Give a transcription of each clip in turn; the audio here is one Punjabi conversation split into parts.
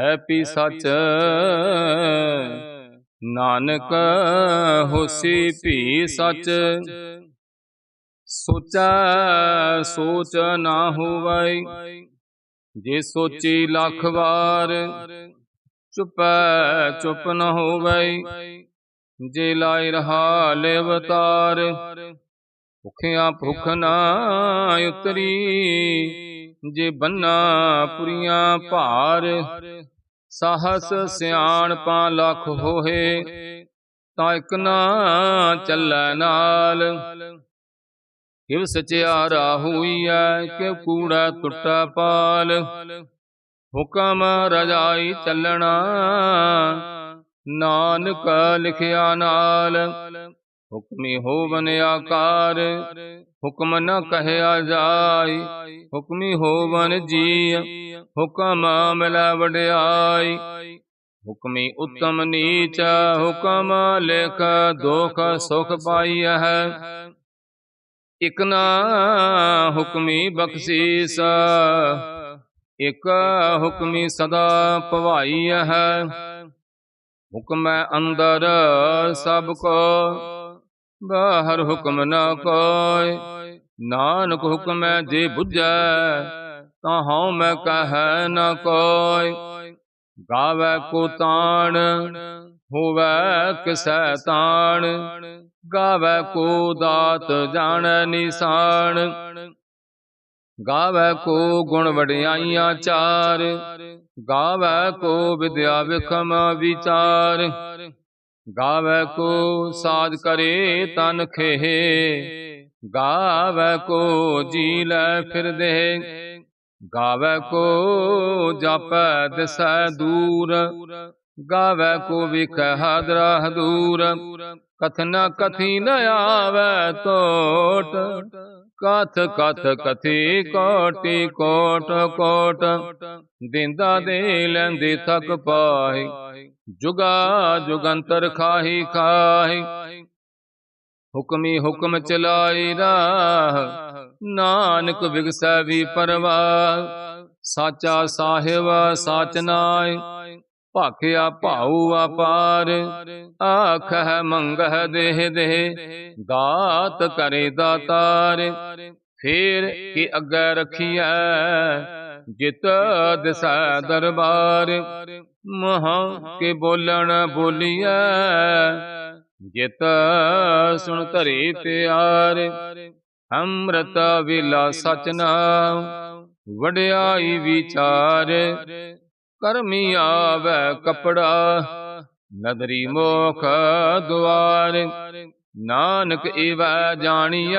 ਹੈ ਪੀ ਸੱਚ। ਨਾਨਕ ਹੋਸੀ ਭੀ ਸੱਚ। ਸੋਚੈ। ਸੋਚ ਨਾ ਹੋਵੈ। ਜੇ ਸੋਚੀ ਲੱਖ ਵਾਰ ਚੁਪੈ ਚੁੱਪ ਨ ਹੋਵੈ। ਜੇ ਲਾਇ ਰਹਾ ਲੈ ਅਵਤਾਰ ਭੁਖਿਆ ਭੁਖ ਨਾ ਉਤਰੀ। ਜੇ ਬੰਨਾ ਪੁਰੀਆਂ ਭਾਰ, ਸਾਹਸ ਸਿਆਣਪਾਂ ਲੱਖ ਹੋਏ ਤਾਂ ਇਕ ਨਾ ਚੱਲੈ ਨਾਲ। ਕਿਵ ਸਚਿਆਰਾ ਹੋਈਐ ਕਿ ਕੂੜਾ ਟੁੱਟਾ ਪਾਲ। ਹੁਕਮ ਰਜਾਈ ਚੱਲਣਾ, ਨਾਨਕ ਲਿਖਿਆ ਨਾਲ। ਹੁਕਮੀ ਹੋਵਨ ਆਕਾਰ, ਹੁਕਮ ਨ ਕਹਿਆ ਜਾਈ, ਹੁਕਮੀ ਹੋਵਨ ਜੀ ਹੁਕਮ ਮਿਲੈ ਵਡਿਆਈ। ਹੁਕਮੀ ਉਤਮ ਨੀਚ, ਹੁਕਮ ਲਿਖ ਦੁਖ ਸੁਖ ਪਾਈਐ। ਇਕ ਨਾ ਹੁਕਮੀ ਬਖਸ਼ੀਸ, ਇਕ ਹੁਕਮੀ ਸਦਾ ਭਵਾਈਐ ਹੁਕਮੈ ਅੰਦਰ ਸਭ ਕੋ ਬਾਹਰ ਹੁਕਮ ਨਾ ਕੋਇ ਨਾਨਕ ਹੁਕਮੈ ਜੇ ਬੁੱਝੈ, ਤਾਂ ਹਉ ਮੈਂ ਕਹੈ ਨ ਕੋਇ। ਗਾਵੇ ਕੋ ਤਾਣ, ਹੋਵੇ ਕਿਸੈ ਤਾਣ। ਗਾਵੇ ਕੋ ਦਾਤ ਜਾਣੈ ਨਿਸ਼ਾਨ। ਗਾਵੇ ਕੋ ਗੁਣ ਵਡਿਆਈਆਂ ਚਾਰ। ਗਾਵੇ ਕੋ ਵਿਦਿਆ ਵਿਖਮ ਵਿਚਾਰ। ਗਾਵੇ ਕੋ ਸਾਜ ਕਰੇ ਤਨ ਖੇਹ ਗਾਵੇ ਕੋ ਜੀ ਲੈ ਫਿਰਦੇ ਗਾਵੇ ਕੋ ਜਪੈ ਦਿਸੈ ਦੂਰ। ਗਾਵੇ ਕੋ ਵਿਖੈ ਹਾਦਰਾ ਦੂਰ ਕਥਨ ਕਥੀ ਨ ਆਵੇ ਟੋਟ ਕਥ ਕਥ ਕਥੀ ਕੋਟੀ ਕੋਟ ਕੋਟ ਦਿੰਦਾ ਦੇ ਲੈਂਦੇ ਥਕ ਪਾਈ ਜੁਗਾ ਜੁਗੰਤਰ ਖਾਹੀ ਖਾਹੀ। ਹੁਕਮੀ ਹੁਕਮ ਚਲਾਈ ਰਾਹ, ਨਾਨਕ ਵਿਗਸੈ ਵੀ ਪਰਵਾਹ। ਸਾਚਾ ਸਾਹਿਬ ਸਾਚ ਨਾਇ ਭਾਖਿਆ ਭਾਉ ਆਪਾਰ ਹੈ ਮੰਗਹਿ ਦੇਹ ਦੇਹ, ਦਾਤ ਕਰੇ ਦਾਤਾਰ। ਫੇਰ ਕੀ ਅੱਗੇ ਰਖੀਐ? ਜਿਤ ਦਿਸੈ ਦਰਬਾਰ ਮਹਾ ਕੇ ਬੋਲਣ ਬੋਲੀਐ। ਜਿਤ ਸੁਣ ਧਰੇ ਪਿਆਰ, ਅੰਮ੍ਰਿਤ ਵੇਲਾ ਸਚ ਨਾਮ ਵਡਿਆਈ ਵਿਚਾਰ। ਕਰਮੀ ਆਵੇ ਕਪੜਾ, ਨਦਰੀ ਮੋਖ ਦੁਆਰ। ਨਾਨਕ ਈਵੈ ਜਾਣੀਐ।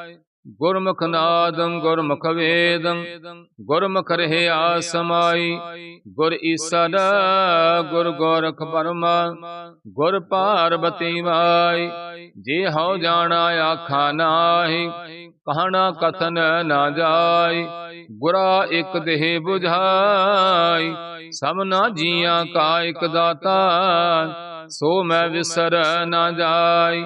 ਗੁਰਮੁਖ ਨਾਦੰ ਗੁਰਮੁਖ ਵੇਦੰ, ਗੁਰਮੁਖ ਰਹੇ ਸਮਾਈ ਗੁਰ ਈਸਰ ਗੁਰ ਗੋਰਖ ਬਰਮਾ ਗੁਰ ਪਾਰਬਤੀ ਮਾਈ। ਜੇ ਹਉ ਜਾਣਾ ਆਖਾ ਨਾਹੀ, ਕਹਣਾ ਕਥਨ ਨਾ ਜਾਈ। ਗੁਰਾ ਇੱਕ ਦੇਹ 부ਝਾਈ ਸਭਨਾ ਜੀਆਂ ਕਾ ਇੱਕ ਦਾਤਾ। ਸੋ ਮੈਂ ਵਿਸਰ ਨਾ ਜਾਈ।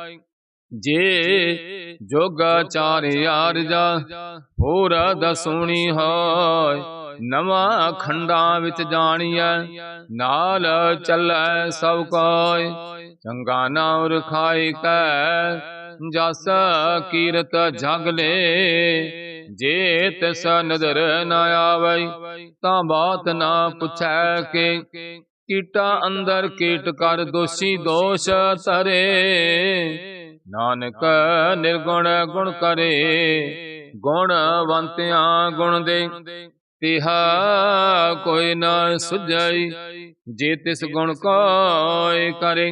ਜੇ ਜੋਗ ਆਰਜਾ, ਹੋਰ ਦਸੂਣੀ ਹੋਇ ਨਵਾਂ ਖੰਡਾਂ ਵਿੱਚ ਜਾਣੀਐ, ਨਾਲ ਚੱਲੈ ਸਭ ਕੋਇ। ਚੰਗਾ ਨਾਮ ਰਖਾਈ ਕੈ, ਜਸ ਕੀਰਤ ਜਗ ਲੇ। ਜੇ ਤਿਸ ਨਦਰ ਨ ਆਵਈ ਤਾਂ ਬਾਤ ਨਾ ਪੁੱਛੈ ਕੇ। ਕੀਟਾ ਅੰਦਰ ਕੀਟ ਕਰ ਦੋਸ਼ੀ ਦੋਸ਼ ਤਰੇ ਨਾਨਕ ਨਿਰਗੁਣ ਗੁਣ ਕਰੇ ਗੁਣਵੰਤਿਆਂ ਗੁਣ ਦੇ। ਤਿਹਾ ਕੋਈ ਨਾ ਸੁਝਈ ਜੇ ਤਿਸ ਗੁਣ ਕੋਇ ਕਰੇ।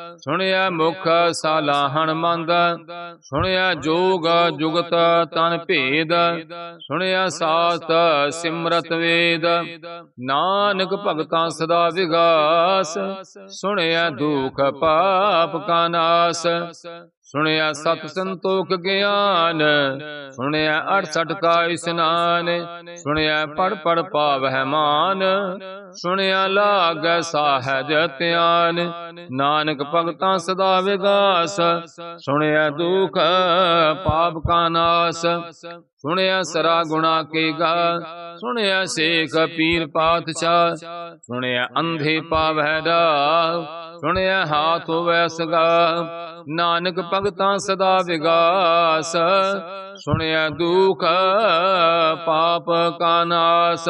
ਸੁਣਿਆ ਮੁਖ ਸਾਲਾਹਣ ਮੰਦ ਸੁਣਿਆ ਜੋਗ ਜੁਗਤ ਤਨ ਭੇਦ, ਸੁਣਿਆ ਸਾਤ ਸਿਮਰਤ ਵੇਦ, ਨਾਨਕ ਭਗਤਾਂ ਸਦਾ ਵਿਗਾਸ, ਸੁਣਿਆ ਦੁਖ ਪਾਪ ਕਾ ਨਾਸ ਸੁਣਿਆ ਸਤ ਸੰਤੋਖ ਗਿਆਨ, ਸੁਣਿਆ 68 ਕਾ ਇਸਨਾਨ, ਸੁਣਿਆ ਪੜ ਪੜ ਪਾਵ ਹੈ ਮਾਨ, ਸੁਣਿਆ ਲਾਗ ਸਾਹਜ ਧਿਆਨ, ਨਾਨਕ ਭਗਤਾਂ ਸਦਾ ਵਿਗਾਸ, ਸੁਣਿਆ ਦੁਖ ਪਾਪ ਕਾ ਨਾਸ, ਸੁਣਿਆ ਸਰਾ ਗੁਣਾ ਕੇ ਗਾ, ਸੁਣਿਆ ਸੇਖ ਪੀਰ ਪਾਤਸ਼ਾਹ, ਸੁਣਿਆ ਅੰਧੇ ਪਾਵਹਿ ਰਾਹ ਸੁਣਿਆ ਹਾਥ ਹੋਵੈ ਸਗਾ। ਨਾਨਕ ਭਗਤਾਂ ਸਦਾ ਵਿਗਾਸ। ਸੁਣਿਆ ਦੁਖ ਪਾਪ ਕਾ ਨਾਸ।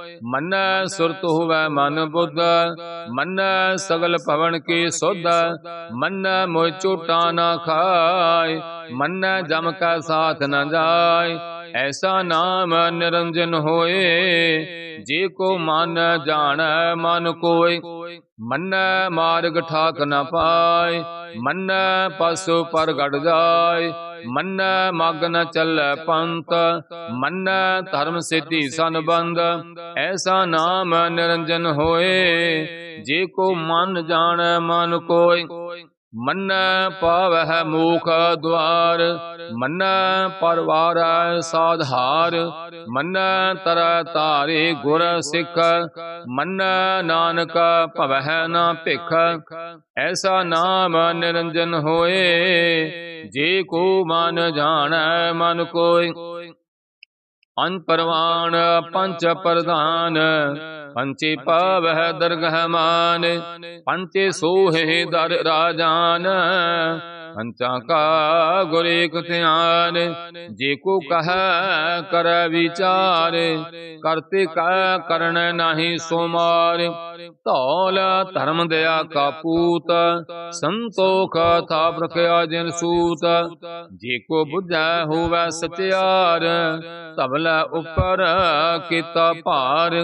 ਮਨ ਸੁਰਤ ਹੋਵੈ ਮਨ ਬੁੱਧ, ਮਨ ਸਗਲ ਭਵਨ ਕੀ ਸੁਧ, ਮਨ ਮੋਇ ਝੂਟਾ ਨਾ ਖਾਏ ਮਨ ਜਮ ਕਾ ਸਾਥ ਨਾ ਜਾਏ ਐਸਾ ਨਾਮ ਨਿਰੰਜਨ ਹੋਏ, ਜੇ ਕੋ ਮਨ ਜਾਣ ਮਨ ਕੋਇ, ਮਨ ਮਾਰਗ ਠਾਕ ਨਾ ਪਾਏ ਮਨ ਪਸੁ ਪਰ ਗੜ ਜਾਏ ਮੰਨ ਮਗ ਨ ਚੱਲੈ ਪੰਤ ਮੰਨੈ ਧਰਮ ਸਿੱਧੀ ਸੰਬੰਧ, ਐਸਾ ਨਾਮ ਨਿਰੰਜਨ ਹੋਏ, ਜੇ ਕੋ ਮਨ ਜਾਣੈ ਮਨ ਕੋਇ। ਮੰਨੈ ਪਾਵਹਿ ਮੂਖ ਦਵਾਰ ਮੰਨੈ ਪਰਵਾਰੈ ਸਾਧਾਰ, ਮੰਨੈ ਤਰੈ ਤਾਰੇ ਗੁਰ ਸਿੱਖ, ਮੰਨੈ ਨਾਨਕ ਭਵਹਿ ਨਾ ਭਿਖ। ਐਸਾ ਨਾਮ ਨਿਰੰਜਨ ਹੋਏ ਜੇ ਕੋ ਮਨ ਜਾਣੈ, ਮਨ ਕੋਇ। ਅਨ ਪਰਵਾਨ ਪੰਚ ਪ੍ਰਧਾਨ, ਪੰਚੇ ਪਾਵਹਿ ਦਰਗਹ ਮਾਨ, ਪੰਚੇ ਸੋਹੇ ਦਰ ਰਾਜਾਨ। ਪੰਚਾਂ ਕਾ ਗੁਰ ਧਿਆਨ, ਜੇ ਕੋ ਕਹੈ ਕਰ ਵਿਚਾਰ ਕਰਤੇ ਕਾ ਕਰਨ ਨਾਹੀ ਸੋ ਧੌਲ ਧਰਮ ਦਇਆ ਕਾ ਪੂਤ, ਸੰਤੋਖ ਥਾਪ ਰਖਿਆ ਜਿਨ ਸੂਤ। ਜੇ ਕੋ ਬੁਝੈ ਹੋਵੈ ਸਚਿਆਰ, ਧਵਲਾ ਉਪਰ ਕੀਤਾ ਭਾਰ।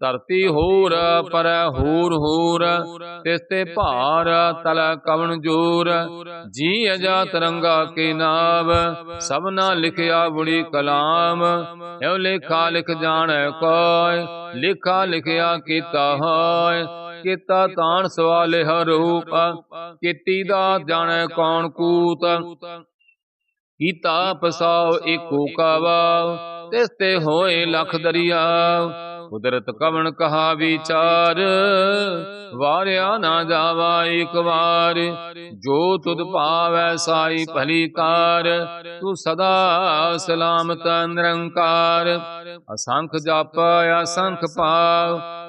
ਧਰਤੀ ਹੋਰ ਪਰ ਹੋਰ ਹੋਰ, ਤਿਸ ਤੇ ਭਾਰ ਤਲ ਕਵਣ ਜੋਰ। ਜੀ ਅਜਾਤ ਰੰਗਾ ਕੇ ਨਾਮ, ਸਭਨਾ ਲਿਖਿਆ ਬੁੜੀ ਕਲਾਮ। ਇਹੋ ਲੇਖਾ ਲਿਖ ਜਾਣੈ ਕੋਇ, ਲਿਖਾ ਲਿਖਿਆ ਕੀਤਾ ਹੋਇ। ਕੀਤਾ ਤਾਣ ਸਵਾਲੇ ਹਰੂਪ ਕੀਤੀ ਦਾ ਜਾਣੈ ਕੌਣ ਕੂਤ। ਕੀਤਾ ਪਸਾਉ ਏਕੋ ਕਾਵਾ, ਤਿਸ ਤੇ ਹੋਏ ਲਖ ਦਰਿਆ। ਕੁਦਰਤ ਕਵਣ ਕਹਾ ਵਿਚਾਰ? ਵਾਰਿਆ ਨਾ ਜਾਵਾ ਇੱਕ ਵਾਰ। ਜੋ ਤੁਧ ਭਾਵੈ ਸਾਈ ਭਲੀ ਕਾਰ ਤੂੰ ਸਦਾ ਸਲਾਮਤ ਨਿਰੰਕਾਰ। ਅਸੰਖ ਜਪ, ਅਸੰਖ ਪਾਵ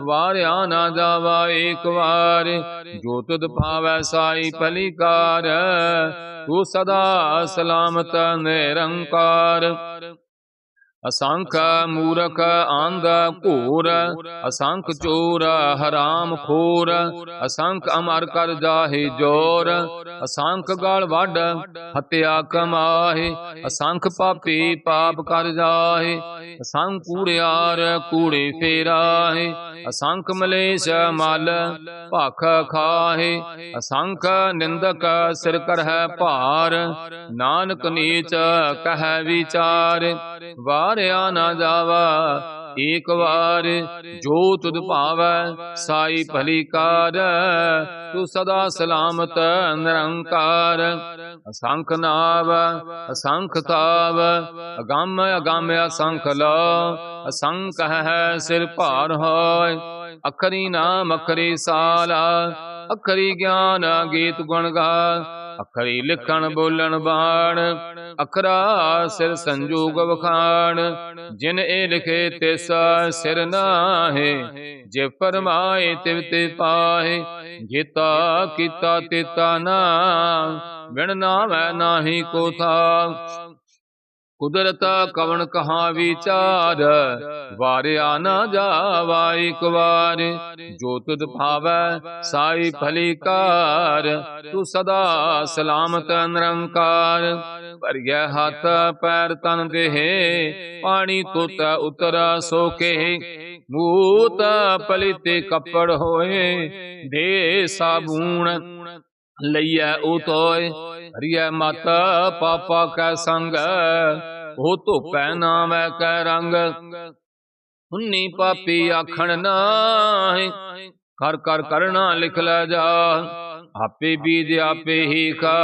ਵਾਰਿਆ ਨਾ ਜਾਵਾ ਏਕ ਵਾਰ। ਜੋ ਤੁਧ ਭਾਵੈ ਸਾਈ ਭਲੀਕਾਰ ਤੂੰ ਸਦਾ ਸਲਾਮਤ ਨਿਰੰਕਾਰ। ਅਸੰਖ ਮੂਰਖ ਅੰਧ ਘੂਰ ਅਸੰਖ ਚੋਰ ਹਰਾਮ ਖੋਰ ਅਸੰਖ ਅਮਰ ਕਰ ਜਾਹੇ ਜੋਰ ਅਸੰਖ ਗਲ ਵੱਡ ਹਤਿਆ ਕਮਾਹੇ ਅਸੰਖ ਪਾਪੀ ਪਾਪ ਕਰ ਜਾਹੇ ਅਸੰਖ ਕੂੜਿਆਰ ਕੂੜੇ ਫੇਰਾਹੇ ਅਸੰਖ ਮਲੇਸ਼ ਮਲ ਭਖ ਖਾਹੇ ਅਸੰਖ ਨਿੰਦਕ ਸਿਰ ਕਰਹਿ ਭਾਰ ਨਾਨਕ ਨੀਚ ਕਹਿ ਵਿਚਾਰ ਵਾਰਿਆ ਨਾ ਜਾਵਾ। ਏਕ ਵਾਰ ਜੋ ਤੁਧ ਭਾਵੈ, ਸਾਈ ਭਲੀ ਕਾਰ। ਤੂੰ ਸਦਾ ਸਲਾਮਤ, ਨਿਰੰਕਾਰ। ਅਸੰਖ ਨਾਵ, ਅਸੰਖ ਤਾਵ। ਅਗੰਮ ਅਗੰਮ ਅਸੰਖ ਲਾ ਅਸੰਖ ਹੈ ਸਿਰ ਭਾਰ ਹੋਇ ਅਖਰੀ ਨਾਮ, ਅਖਰੀ ਸਾਲਾ। ਅਖਰੀ ਗਿਆਨ, ਗੀਤ ਗੁਣ ਗਾ। ਅਖਰੀ ਲਿਖਣ, ਬੋਲਣ, ਬਾਣ, ਅਖਰਾ ਸਿਰ ਸੰਜੋਗ ਵਖਾਣ। ਜਿਨ ਇਹ ਲਿਖੇ ਤਿਸ ਸਿਰ ਨਾਹੇ, ਜੇ ਫਰਮਾਏ ਤਿਵ ਤੇ ਪਾਹੇ, ਜੀਤਾ ਕੀਤਾ ਤੇਤਾ ਨਾ ਵਿਣ ਨਾਵੈ ਨਾਹੀ ਕੋ ਥਾ। ਕੁਦਰਤ ਕਵਣ ਕਹਾ ਵਿਚਾਰ? ਵਾਰਿਆ ਨਾ ਜਾਵਾ ਇਕ ਵਾਰ। ਜੋ ਤੁਧ ਭਾਵੈ, ਸਾਈ ਭਲੀ ਕਾਰ। ਤੂੰ ਸਦਾ ਸਲਾਮਤ ਨਿਰੰਕਾਰ। ਭਰਿਆ ਹੱਥ, ਪੈਰ ਤਨ ਦੇਹ। ਪਾਣੀ ਤੁਤ, ਉਤਰ ਸੋਕੇ। ਮੂਤ ਪਲਿਤੇ ਕੱਪੜ ਹੋਏ। ਦੇ ਸਾਬੂਣ ਲਈਐ ਉਤੋਏ। ਹਰੀਐ ਮਾਤਾ, ਪਾਪਾ ਕੈ ਸੰਗ, ਉਹ ਧੋਪੈ ਨਾਮੈ ਕੈ ਰੰਗ। ਹੁੰਨੀ ਪਾਪੀ ਆਖਣ ਨਾਹੀ ਕਰ ਕਰ ਕਰਣਾ ਲਿਖ ਲੈ ਜਾ। ਆਪੇ ਬੀਜ ਆਪੇ ਹੀ ਖਾ,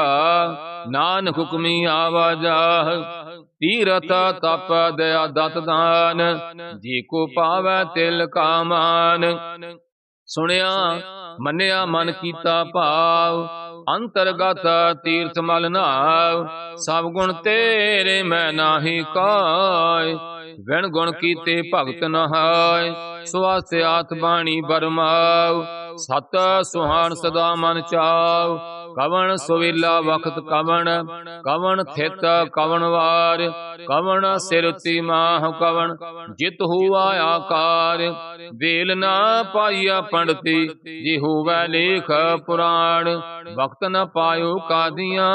ਨਾਨਕ ਹੁਕਮੀ ਆਵਾਜਾ ਤੀਰਥ ਤਪ ਦਇਆ ਦਤ ਦਾਨ, ਜੀ ਕੋ ਪਾਵੈ ਤਿਲ ਕਾਮਾਨ। ਸੁਣਿਆ, ਮੰਨਿਆ ਮਨ ਕੀਤਾ ਭਾਵ ਅੰਤਰਗਤ ਤੀਰਥ ਮਲ ਨਾਵ ਸਭ ਗੁਣ ਤੇਰੇ ਮੈਂ ਨਾਹੀ ਕਾਇ। ਵਿਣ ਗੁਣ ਕੀਤੇ ਭਗਤ ਨਹਾਇ ਸੁਆਸੇ ਆਤ ਬਾਣੀ ਬਰਮਾਵ ਸਤ ਸੁਹਾਣ ਸਦਾ ਮਨ ਚਾਵ ਕਵਣ ਸੁਵੇਲਾ ਵਖਤ ਕਵਣ ਕਵਣ ਥਿਤ ਕਵਣ ਵਾਰ, ਕਵਣ ਸਿਰ ਤੀ ਮਾਹ ਕਵਣ, ਜਿਤ ਹੁਆ ਆਕਾਰ। ਵੇਲ ਨਾ ਪਾਈਆ ਪੰਡਤੀ, ਜੀ ਹੋਵੇ ਲੇਖ ਪੁਰਾਣ ਵਕਤ ਨ ਪਾਇਓ ਕਾਦੀਆਂ।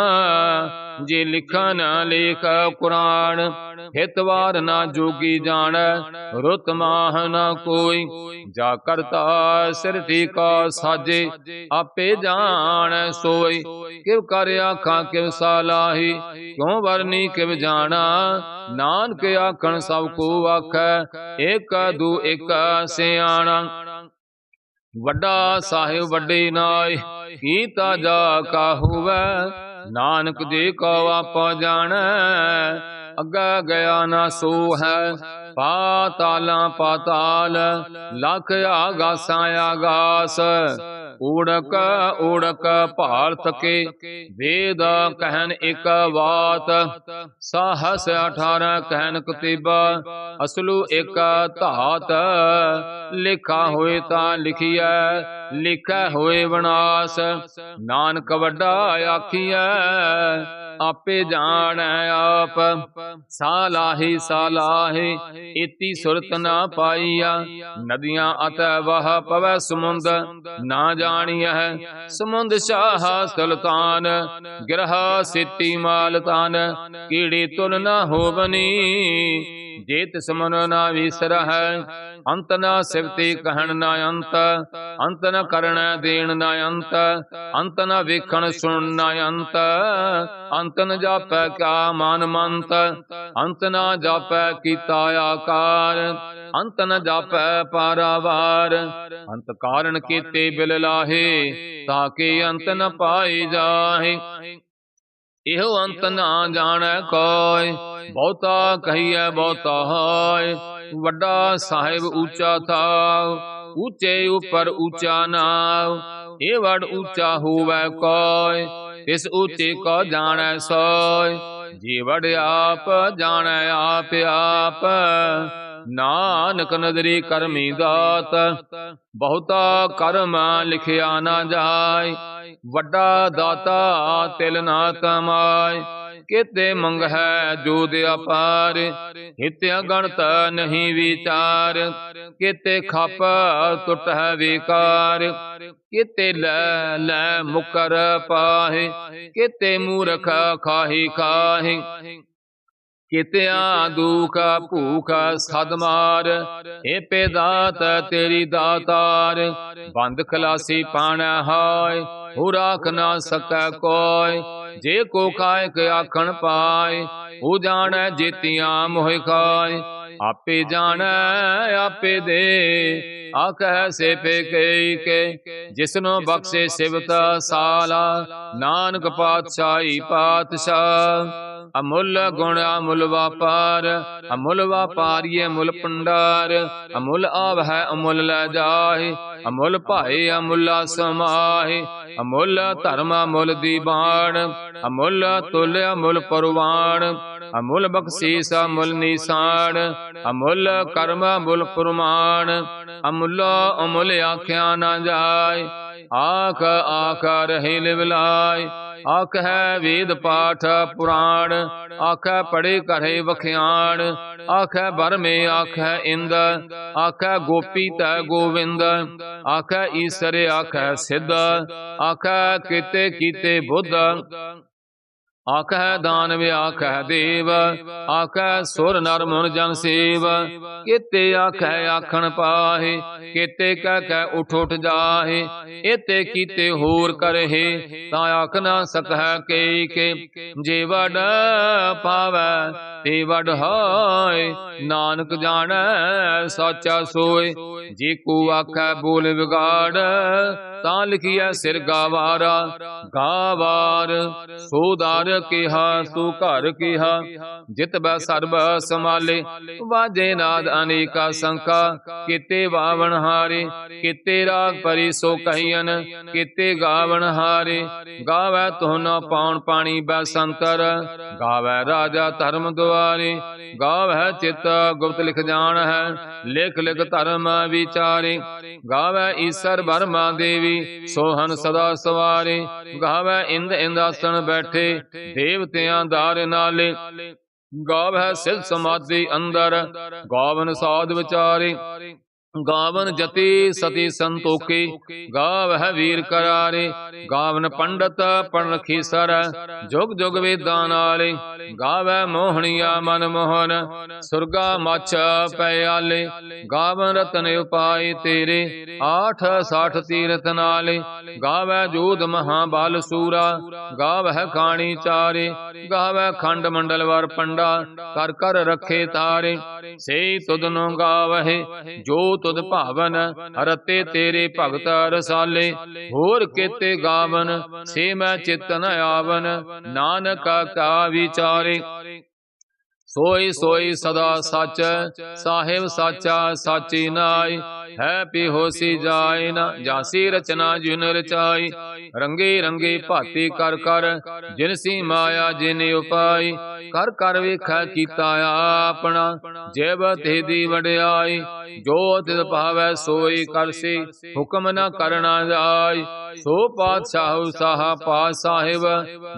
ਜੇ ਲਿਖਾ ਨਾ ਲੇਖ ਕੁਰਾਨ ਹਿਤਵਾਰ ਨਾ ਜੋਗੀ ਜਾਣ, ਰੁਤ ਮਾਹ ਨਾ ਕੋਈ, ਜਾ ਕਰਤਾ ਸਿਰ ਠੀਕਾ ਸਾਜੇ, ਆਪੇ ਜਾਣ ਸੋਈ ਕਿਵ ਕਰ ਆਖਾਂ, ਕਿਵ ਸਾਲਾਹੀ ਕਿਉ ਵਰਨੀ ਕਿਵ ਜਾਣਾ? ਨਾਨਕ ਆਖਣ, ਸਭ ਕੋ ਆਖੈ, ਏਕ ਦੂ ਇਕ ਸਿਆਣਾ। ਵੱਡਾ ਸਾਹਿਬ ਵੱਡੇ ਨਾਏ ਕੀਤਾ ਜਾ ਕਾ ਹੋਵੇ? ਨਾਨਕ ਜੀ ਕੋ ਆਪਾ ਜਾਣੈ ਅੱਗਾ ਗਿਆ ਨਾ ਸੋ ਹੈ। ਪਾਤਾਲਾਂ ਪਾਤਾਲ ਲਖ ਆਗਾਸਾਂ ਆਗਾਸ। ਊੜਕ ਊੜਕ ਭਾਲ ਤਕੇ ਵੇਦ ਕਹਿਨ ਇਕ ਬਾਤ। ਸਾਹਸ 18 ਕਹਿਨ ਕਤੀਬਾ, ਅਸਲੂ ਇਕ ਧਾਤ। ਲਿਖਾ ਹੋਏ ਤਾਂ ਲਿਖਿਐ, ਲਿਖੈ ਹੋਏ ਵਿਨਾਸ਼। ਨਾਨਕ ਵੱਡਾ ਆਖੀਐ ਆਪੇ ਜਾਣੈ ਆਪ। ਸਾਲਾਹੀ ਸਾਲਾਹੀ ਇਤੀ ਸੁਰਤ ਨਾ ਪਾਈਆ। ਨਦੀਆਂ ਅਤ ਵਹ ਪਵੈ ਸਮੁੰਦ। ਨਾ ਜਾਣੀਐ ਸਮੁੰਦ ਸ਼ਾਹ ਸੁਲਤਾਨ। ਗਿਰਹ ਸਿੱਤੀ ਮਾਲ ਤਾਨ ਕੀੜੀ ਤੁਲ ਨਾ ਹੋਵਨੀ। ਜੇ ਤਿਸ ਨਾ ਵਿਸਰਹਿ, ਅੰਤ ਨਾ ਸਿਵਤੀ ਕਹਿਣ ਨਾ ਅੰਤ ਅੰਤ ਨਾ ਕਰਣ ਦੇਣ ਨਾ ਅੰਤ ਅੰਤ ਨਾ ਵੇਖਣ ਸੁਣ ਨਾ ਅੰਤ ਅੰਤ ਨ ਜਾਪੈ ਕਿਆ ਮਨ ਮੰਤ, ਅੰਤ ਨ ਜਾਪੈ ਕੀਤਾ ਆਕਾਰ, ਅੰਤ ਨ ਜਾਪੈ ਪਾਰਾਵਾਰ, ਅੰਤ ਕਾਰਨ ਕੀਤੇ ਬਿਲ ਲਾਹੇ ਤਾਕੇ ਅੰਤ ਨ ਪਾਈ ਜਾਹੇ। ਇਹੋ ਅੰਤ ਨਾ ਜਾਣੈ ਕੋਇ ਬਹੁਤਾ ਕਹੀਐ ਬਹੁਤਾ ਹੋਇ ਵੱਡਾ ਸਾਹਿਬ ਉੱਚਾ ਥਾ ਉੱਚੇ ਉਪਰ ਉੱਚਾ ਨਾਮ ਇਹ ਵੜ ਉੱਚਾ ਹੋਵੇ ਕੋਇ ਇਸ ਉੱਚੇ ਕੋ ਜਾਣੈ ਸੋਇ ਜੀਵੜ ਆਪ ਜਾਣੈ ਆਪ ਆਪ। ਨਾਨਕ ਨਦਰੀ ਕਰਮੀ ਦਾਤ, ਬਹੁਤਾ ਕਰਮ ਲਿਖਿਆ ਨਾ ਜਾਏ ਵੱਡਾ ਦਾਤਾ ਤਿਲ ਨਾ ਕਮਾਏ, ਕਿਤੇ ਮੰਗ ਹੈ ਜੋਦ ਅਪਾਰ। ਹਿਤਿਆ ਗਣਤ ਨਹੀਂ ਵਿਚਾਰ, ਕਿਤੇ ਖਪ ਟੁੱਟ ਹੈ ਵਿਕਾਰ। ਕਿਤੇ ਲੈ ਲੈ ਮੁਕਰ ਪਾਹੇ, ਕਿਤੇ ਮੂਰਖ ਖਾਹੀ ਖਾਹੀ। ਕਿਤਿਆਂ ਦੁਖ ਭੂਖ ਸਦ ਮਾਰ ਏ ਪੇਦਾਤ ਤੇਰੀ ਦਾਤਾਰ ਬੰਦ ਖਲਾਸੀ ਪਾਣਾ ਹਾਏ ਹੋ ਰਾਖ ਨਾ ਸਕੈ ਕੋਇ। ਜੇ ਕੋ ਕਾਇਕ ਆਖਣ ਪਾਏ ਉਹ ਜਾਣੈ ਜੇਤੀਆਂ ਮੋਹਿ ਖਾਏ ਆਪੇ ਜਾਣੈ ਆਪੇ ਦੇ। ਆਖੈ ਸੇ ਪੇ ਕਈ ਕੇ ਜਿਸਨੋ ਬਖਸ਼ੇ ਸਿਵਤ ਸਾਲਾ ਨਾਨਕ ਪਾਤਸ਼ਾਹੀ। ਪਾਤਸ਼ਾਹ। ਅਮੁੱਲ ਗੁਣ ਅਮੁੱਲ ਵਾਪਾਰ, ਅਮੁੱਲ ਵਾਪਾਰੀਏ ਮੁੱਲ ਪੰਡਾਰ ਅਮੁੱਲ ਆਵ ਹੈ ਅਮੁੱਲ ਲੈ ਜਾਏ ਅਮੁੱਲ ਭਾਏ ਅਮੁੱਲਾ ਸਮਾਏ ਅਮੁੱਲ ਧਰਮ ਅਮੁੱਲ ਦੀਵਾਨ ਅਮੁੱਲ ਤੁਲ ਅਮੁੱਲ ਪਰਵਾਨ ਅਮੁੱਲ ਬਖਸ਼ੀਸ ਅਮੁੱਲ ਨਿਸ਼ਾਨ, ਅਮੁੱਲ ਕਰਮ ਅਮੁੱਲ ਪ੍ਰਮਾਣ ਅਮੁੱਲ ਅਮੁੱਲ ਆਖਿਆ ਨਾ ਜਾਏ, ਆਖ ਆਖ ਰਹੇ ਲਿਵਲਾਏ ਆਖ ਹੈ ਵੇਦ ਪਾਠ ਪੁਰਾਣ ਆਖੈ ਪੜੇ ਕਰੇ ਵਖਿਆਣ ਆਖੈ ਬਰਮੇ ਆਖੈ ਇੰਦ ਆਖੈ ਗੋਪੀ ਤੈ ਗੋਵਿੰਦ ਆਖੈ ਈਸਰ ਆਖੈ ਸਿੱਧ ਆਖੈ ਕੀਤੇ ਕੀਤੇ ਬੁੱਧ ਆਖੈ ਦਾਨਵ ਆਖੈ ਦੇਵ ਆਖੈ ਸੁਰ ਨਰ ਮਨ ਜਨ ਸੇਵ ਕੀਤੇ ਆਖੈ ਆਖਣ ਪਾਹੇ ਕੀਤੇ ਕਹਿ ਕਹਿ ਉਠ ਉਠ ਜਾਹੇ ਇਤੇ ਕੀਤੇ ਹੋਰ ਕਰਹਿ ਤਾਂ ਆਖ ਨਾ ਸਕੈ ਕੇ ਕੇ ਜੇ ਵਡ ਪਾਵੈ ਤੇ ਵਡ ਨਾਨਕ ਜਾਣੈ, ਸਾਚਾ ਸੋਏ। ਜੇ ਕੋ ਆਖੈ ਬੋਲ ਵਿਗਾੜ, ਤਾਂ ਲਿਖਿਆ ਸਿਰ ਗਾਵਾਰਾ। ਗਾਵਾਰ, ਸੋਦਾਰ ਕਿਹਾ ਤੂੰ ਘਰ ਕਿਹਾ। ਜਿਤ ਬੈ ਸਰਬ ਸਮਾਲੇ ਵਾਜੇ ਨਾਦ ਅਨੇਕਾ ਸੰਕਾ। ਕਿਤੇ ਵਾਵਣ ਹਾਰੇ, ਕਿਤੇ ਰਾਗ ਪਰੀ ਸੋ ਕਹੀਨ ਕਿਤੇ ਗਾਵਣ ਹਾਰੇ, ਗਾਵੈ ਨਾ ਪਾਉਣ ਪਾਣੀ ਬੈ ਸੰਤਰ। ਗਾਵੈ ਰਾਜਾ ਧਰਮ ਦੁਆਰੇ ਗਾਵੈ ਚਿਤ ਗੁਪਤ ਲਿਖ ਜਾਣ ਹੈ ਲਿਖ ਲਿਖ ਧਰਮ ਵਿਚਾਰੇ। ਗਾਵੈ ਈਸਰ ਬਰਮਾ ਦੇਵੀ ਸੋਹਨ ਸਦਾ ਸਵਾਰੇ। ਗਾਵੈ ਇੰਦ ਇੰਦਾਸਣ ਬੈਠੇ, ਦੇਵਤਿਆਂ ਦਾਰ ਨਾਲੇ। ਗਾਵੈ ਸਿਧ ਸਮਾਧੀ ਅੰਦਰ, ਗਾਵਨ ਸਾਧ ਵਿਚਾਰੇ। ਗਾਵਨ ਜਤੀ ਸਤੀ ਸੰਤੋਖੀ। ਗਾਵਹਿ ਵੀਰ ਕਰਾਰੇ। ਗਾਵਨ ਪੰਡਤ ਪਣ ਰਖੀ ਸਰ। ਜੁਗ ਜੁਗ ਵੇਦਾਂ ਨਾਲੇ। ਗਾਵੈ ਮੋਹਣੀਆ ਮਨ ਮੋਹਨ। ਸੁਰਗਾ ਮੱਛ ਪਿਆਲੇ ਗਾਵਨ ਰਤਨ ਉਪਾਈ ਤੇਰੇ। ਆਠ ਸਾਠ ਤੀਰਥ ਨਾਲੇ। ਗਾਵੈ ਜੋਧ ਮਹਾ ਬਲ ਸੂਰਾ। ਗਾਵਹਿ ਖਾਣੀ ਚਾਰੇ। ਗਾਵੈ ਖੰਡ ਮੰਡਲ ਵਰ ਪੰਡਾ। ਕਰ ਕਰ ਰਖੇ ਤਾਰੇ। ਸੇ ਤੁਧਨੋ ਗਾਵਹਿ। ਜੋ ਤੁਧ ਭਾਵਨ ਰਤੇ ਤੇਰੇ ਭਗਤ ਰਸਾਲੇ। ਹੋਰ ਕੀਤੇ ਗਾਵਨ, ਸੇ ਮੈਂ ਚਿਤ ਨ ਆਵਨ, ਨਾਨਕ ਕਾ ਵਿਚਾਰੇ। ਸੋਈ ਸੋਈ ਸਦਾ ਸੱਚ ਸਾਹਿਬ ਸਾਚਾ ਸਾਚੀ ਨਾਈ ਹੈ ਪੀ ਹੋਸੀ ਜਾਏ ਨਾ ਜਾਸੀ ਰਚਨਾ ਜਿਨ ਰਚਾਈ ਰੰਗੇ ਰੰਗੇ ਭਾਤੀ ਕਰ ਕਰ ਜਿਨ ਸੀ ਮਾਇਆ ਜਿਨ ਉਪਾਈ ਕਰ ਕਰ ਵੇਖੈ ਕੀਤਾ ਆਪਣਾ ਜੇਬ ਤੇ ਦੀ ਵਡਿਆਈ ਜੋ ਤਿਤ ਭਾਵੈ ਸੋਈ ਕਰਸੀ ਹੁਕਮ ਨ ਕਰਨਾ ਜਾਈ। ਸੋ ਪਾਤਸ਼ਾਹ ਸਾਹ ਪਾ ਸਾਹਿਬ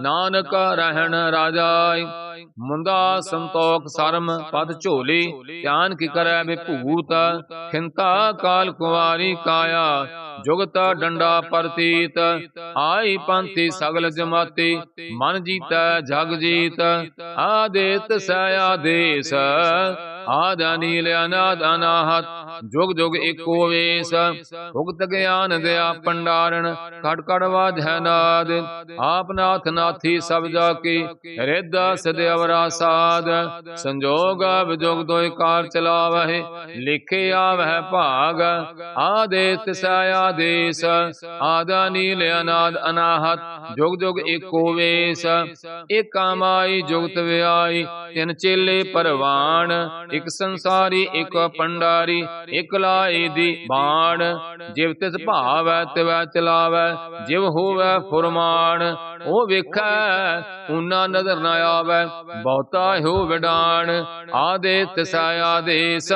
ਨਾਨਕ ਰਹਿਣ ਰਾਜਾਈ। ਮੁੰਦਾ ਸੰਤੋਖ ਸਰਮ ਪਦ ਝੋਲੀ, ਧਿਆਨ ਕੀ ਕਰੈ ਵਿਭੂਤ, ਖਿੰਤਾ ਕਾਲ ਕੁਵਾਰੀ ਕਾਇਆ, ਜੁਗਤ ਡੰਡਾ ਪਰਤੀਤ, ਆਈ ਪੰਥੀ ਸਗਲ ਜਮਾਤੀ, ਮਨ ਜੀਤੈ ਜਗ ਜੀਤ, ਆਦੇਤ ਸੈ ਆਦੇਸ ਆਦ ਨੀਲ ਅਨਾਦ ਅਨਾਹਤ, ਜੁਗ ਜੁਗ ਏਕੋ ਵੇਸ। ਭੁਗਤ ਗਿਆਨ ਦਿਆ ਪੰਡਾਰਨ ਕੜ ਕੜ ਵਾਜੈ ਨਾਦ। ਆਪ ਨਾਥ ਨਾਥੀ ਸਭ ਜਾ ਕੀ ਰਿੱਧ ਸਦ ਅਵਰਾ ਸੰਜੋਗ ਵਿਜੋਗ ਦੋਇ ਕਾਰ ਚਲਾਵਹਿ, ਲਿਖੇ ਆਵਹਿ ਭਾਗ। ਆਦੇਤ ਸੈ ਆਦੇਸ, ਆਦਾ ਨੀਲ ਅਨਾਦ ਅਨਾਹਤ, ਜੁਗ ਜੁਗ ਏਕੋ ਵੇਸ। ਏਕਾ ਮਾਈ ਜੁਗਤ ਵਿਆਈ, ਤਿਨ ਚੇਲੇ ਪਰਵਾਨ ਇਕ ਸੰਸਾਰੀ, ਇਕ ਪੰਡਾਰੀ, ਇਕ ਲਾਈ ਦੀ ਬਾਣ। ਜਿਵ ਤਿਸ ਭਾਵੈ, ਤਿਵੈ ਚਲਾਵੈ, ਜਿਵ ਹੋਵੈ ਫੁਰਮਾਨ। ਉਹ ਵੇਖੈ ਉਨਾ ਨਜ਼ਰ ਨਾ ਆਵੈ, ਬਹੁਤਾ ਹੋ ਵਿਡਾਣ। ਆਦੇ ਤਿਸੈ ਆਦੇਸ,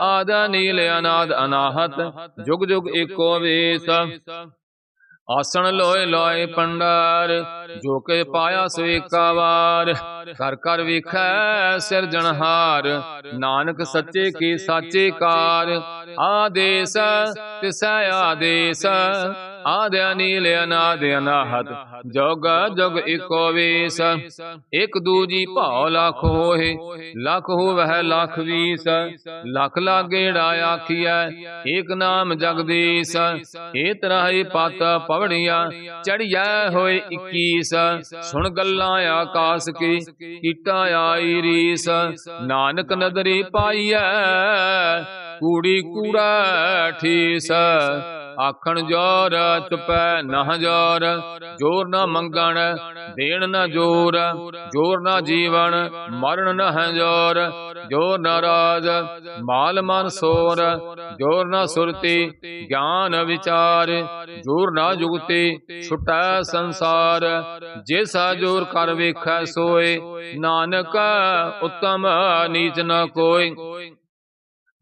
ਆਦ ਨੀਲ ਅਨਾਦ ਅਨਾਹਤ, ਜੁਗ ਜੁਗ ਏਕੋ ਵੇਸ। ਆਸਣ ਲੋਏ ਲੋਏ ਪੰਡਾਰ, ਜੋ ਕੇ ਪਾਇਆ ਸੋ ਏਕਾ ਵਾਰ ਕਰ ਕਰ ਵੇਖੈ ਸਿਰਜਣਹਾਰ ਨਾਨਕ ਸੱਚੇ ਕੀ ਸਾਚੇ ਕਾਰ। ਆਦੇਸ, ਤਿਸੈ ਆਦੇਸ। ਆਦ ਅਨੀਲ ਅਨਾਦ ਅਨਾਹਤ ਜੋਗ ਜੁਗ ਇਕੋ ਵੇਸ। ਇਕ ਦੂਜੀ ਭਾਉ ਲਖ ਹੋਏ, ਲਖ ਹੋਵਹਿ ਲਖ ਵੀਸ। ਲਖ ਲਾਗੇੜਾ ਆਖੀਐ, ਏਕ ਨਾਮ ਜਗਦੀਸ਼। ਏ ਤਰਾਈ ਪਤ ਪਵੜੀਆਂ ਚੜਿਆ ਹੋਏ 21 ਸੁਣ ਗੱਲਾਂ ਆਕਾਸ ਕੀ, ਕੀਟਾ ਆਈ ਰੀਸ। ਨਾਨਕ ਨਦਰੀ ਪਾਈਐ, ਕੂੜੀ ਕੂੜਾ ਠੀਸ। ਆਖਣ ਜੋਰ ਚੁਪੈ ਨਾ ਜੋਰ ਜੋਰ ਨਾ ਮੰਗਣ ਦੇਣ ਨਾ ਜੋਰ ਜੋਰ ਨਾ ਜੀਵਨ ਮਰਨ ਨਾ ਹੈ ਜੋਰ ਜੋਰ ਨਾ ਰਾਜ ਮਾਲ ਮਨ ਸੋਰ ਜੋਰ ਨਾ ਸੁਰਤੀ ਗਿਆਨ ਵਿਚਾਰ ਜੋਰ ਨਾ ਜੁਗਤੀ ਛੁਟੈ ਸੰਸਾਰ ਜਿਸਾ ਜੋਰ ਕਰ ਵੇਖੈ ਸੋਏ ਨਾਨਕ ਉਤਮ ਨੀਚ ਨ ਕੋਈ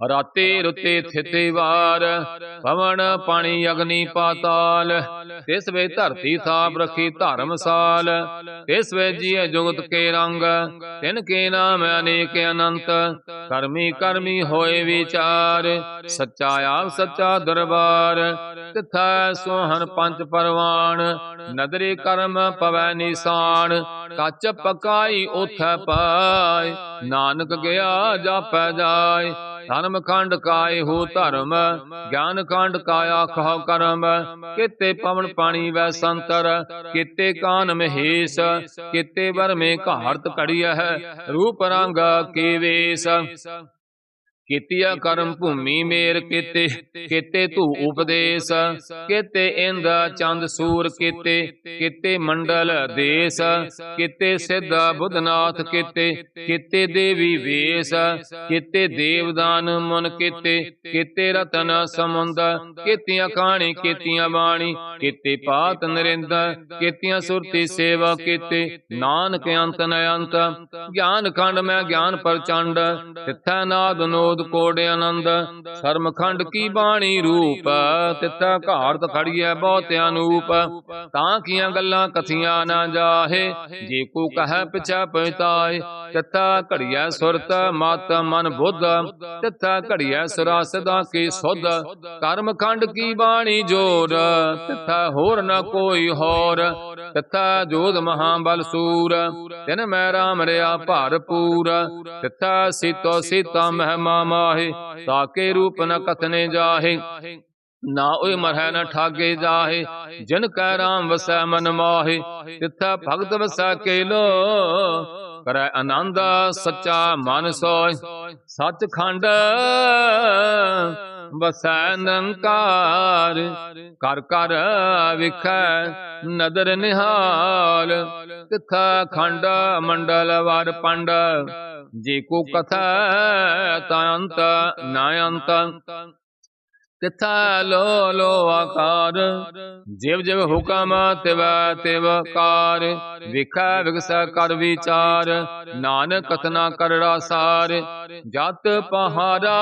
ਰਾਤੇ ਰੁਤੇ ਥਿਤੇ ਵਾਰ, ਪਵਨ ਪਾਣੀ ਅਗਨੀ ਪਾਤਾਲ, ਤਿਸ ਵੇ ਧਰਤੀ ਥਾਪ ਰਖੀ ਧਰਮਸਾਲ ਤਿਸ ਵੇ ਜੀਏ ਜੁਗਤ ਕੇ ਰੰਗ, ਤਿਨ ਕੇ ਨਾਮ ਅਨੇਕ ਅਨੰਤ, ਕਰਮੀ ਕਰਮੀ ਹੋਏ ਵਿਚਾਰ, ਸੱਚਾ ਆਪ ਸੱਚਾ ਦਰਬਾਰ, ਤਿਥੈ ਸੋਹਣ ਪੰਜ ਪਰਵਾਨ ਨਦਰੇ ਕਰਮ ਪਵੈ ਨਿਸ਼ਾਨ, ਕੱਚ ਪਕਾਈ ਉਥੈ ਪਾਏ, ਨਾਨਕ ਗਿਆ ਜਾਪੈ ਜਾਏ ਧਰਮ ਖੰਡ ਕਾਏ ਹੋ ਧਰਮ ਗਿਆਨ ਖੰਡ ਕਾਇਆ ਖਉ ਕਰਮ। ਕਿਤੇ ਪਵਨ ਪਾਣੀ ਵੈ ਸੰਤਰ, ਕਿਤੇ ਕਾਨ ਮਹੇਸ਼, ਕਿਤੇ ਵਰਮੇ ਘਾਰਤ ਘੜੀਐ ਰੂਪ ਰੰਗ ਕੀ ਵੇਸ। ਕੀਤਿਆ ਕਰਮ ਭੂਮੀ ਮੇਰ ਕੀਤੇ ਕੀਤੇ ਧੂ ਉਪਦੇਸ਼, ਕੀਤੇ ਇੰਦ ਚੰਦ ਸੂਰ ਕੀਤੇ ਕੀਤੇ ਮੰਡਲ ਦੇਸ, ਕੀਤੇ ਸਿੱਧ ਬੁੱਧਨਾਥ ਕੀਤੇ ਕੀਤੇ ਦੇਵੀ ਵੇਸ, ਕੀਤੇ ਦੇਵਦਾਨ ਮਨ ਕੀਤੇ ਕੀਤੇ ਰਤਨ ਸਮੁੰਦ, ਕੀਤੀਆਂ ਖਾਣੀ, ਕੀਤੀਆਂ ਬਾਣੀ, ਕੀਤੇ ਪਾਤ ਨਰਿੰਦ, ਕੀਤੀਆਂ ਸੁਰਤੀ ਸੇਵਾ ਕੀਤੇ, ਨਾਨਕ ਅੰਤ ਨ ਅੰਤ ਗਿਆਨ ਖੰਡ ਮੈਂ ਗਿਆਨ ਪ੍ਰਚੰਡ, ਤਿੱਥੈ ਨਾਦ ਨੋਦ ਕੋੜ ਆਨੰਦ, ਸਰਮਖੰਡ ਕੀ ਬਾਣੀ ਰੂਪ, ਤਿੱਥੈ ਘਾਰਤ ਖੜੀਐ ਬਹੁਤ ਅਨੂਪ ਤਾਂ ਕੀਆਂ ਗੱਲਾਂ ਕਥੀਆਂ ਨਾ ਜਾਹੇ, ਜੇ ਕੋ ਕਹੈ ਪਿਛੈ ਪਛਤਾਏ, ਤਿੱਥੈ ਘੜੀਐ ਸੁਰਤ, ਮਤ ਮਨ ਬੁੱਧ, ਤਿੱਥੈ ਘੜੀਐ ਸੁਰਾ ਸਦਾ ਕੀ ਸੁਧ, ਕਰਮਖੰਡ ਕੀ ਬਾਣੀ ਜੋਰ, ਤਿੱਥੈ ਹੋਰ ਨਾ ਕੋਈ ਹੋਰ, ਤਿੱਥੈ ਜੋਧ ਮਹਾਬਲ ਸੂਰ, ਤਿਨ ਮੈਂ ਰਾਮ ਰਿਆ ਭਰਪੂਰ ਤਿੱਥੈ ਸੀਤੋ ਸੀਤਾ ਮਹਿਮਾ ਮਾਹੇ ਤਾਕੇ ਰੂਪ ਨ ਕਥਨੇ ਜਾਹੇ। ਨਾ ਓਏ ਮਰਹਿ ਨ ਠਾਗੇ ਜਾਹੇ, ਜਿਨ ਕੈ ਰਾਮ ਵਸੈ ਮਨ ਮਾਹੇ, ਤਿੱਥੈ ਭਗਤ ਵਸੈ ਕੇਲੋ। ਕਰੈ ਆਨੰਦ ਸੱਚਾ ਮਨ ਸੋਇ ਸੱਚ ਖੰਡ ਵਸੈ ਨੰਕਾਰ। ਕਰ ਕਰ ਵਿਖੈ ਨਦਰ ਨਿਹਾਲ, ਤਿਥਾ ਖੰਡ ਮੰਡਲ ਵਰ ਪੰਡ। ਜੇ ਕੋ ਕਥਾ ਤਾ ਅੰਤ ਤਿਥਾ ਲੋ ਲੋ ਆਕਾਰ, ਜਿਵ ਜਿਵ ਹੁਕਮ ਤਿਵ ਤਿਵ ਕਾਰ, ਵਿਖੈ ਵਿਗਸੈ ਕਰ ਵਿਚਾਰ, ਨਾਨਕ ਕਥਨਾ ਕਰੜਾ ਸਾਰ ਜਤ ਪਹਾਰਾ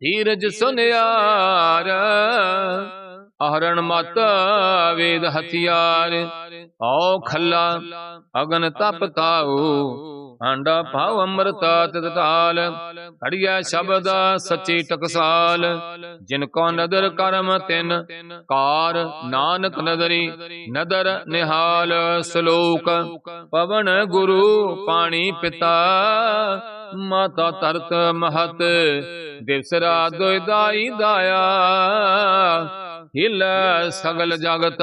ਧੀਰਜ ਸੁਨਿਆਰ, ਅਹਰਣ ਮਤ ਵੇਦ ਹਥਿਆਰ ਔ ਖੱਲਾ ਅਗਨ ਤਪ ਤਾਉ ਆਂਡਾ ਭਾਵ ਅੰਮ੍ਰਿਤ ਤਿਤ ਤਾਲ ਖੜਿਆ ਸ਼ਬਦ ਸੱਚੀ ਟਕਸਾਲ, ਜਿਨ ਕੋ ਨਦਰ ਕਰਮ ਤਿਨ, ਕਾਰ ਨਾਨਕ ਨਦਰੀ, ਨਦਰ ਨਿਹਾਲ ਸ਼ਲੋਕ, ਪਵਨ ਗੁਰੂ ਪਾਣੀ ਪਿਤਾ, ਮਾਤਾ ਤਰਤ ਮਹਤ ਦਿਵਸ ਰਾਤ ਦੋਇ ਦਾਈ ਦਾਇਆ, ਹਿਲ ਸਗਲ ਜਗਤ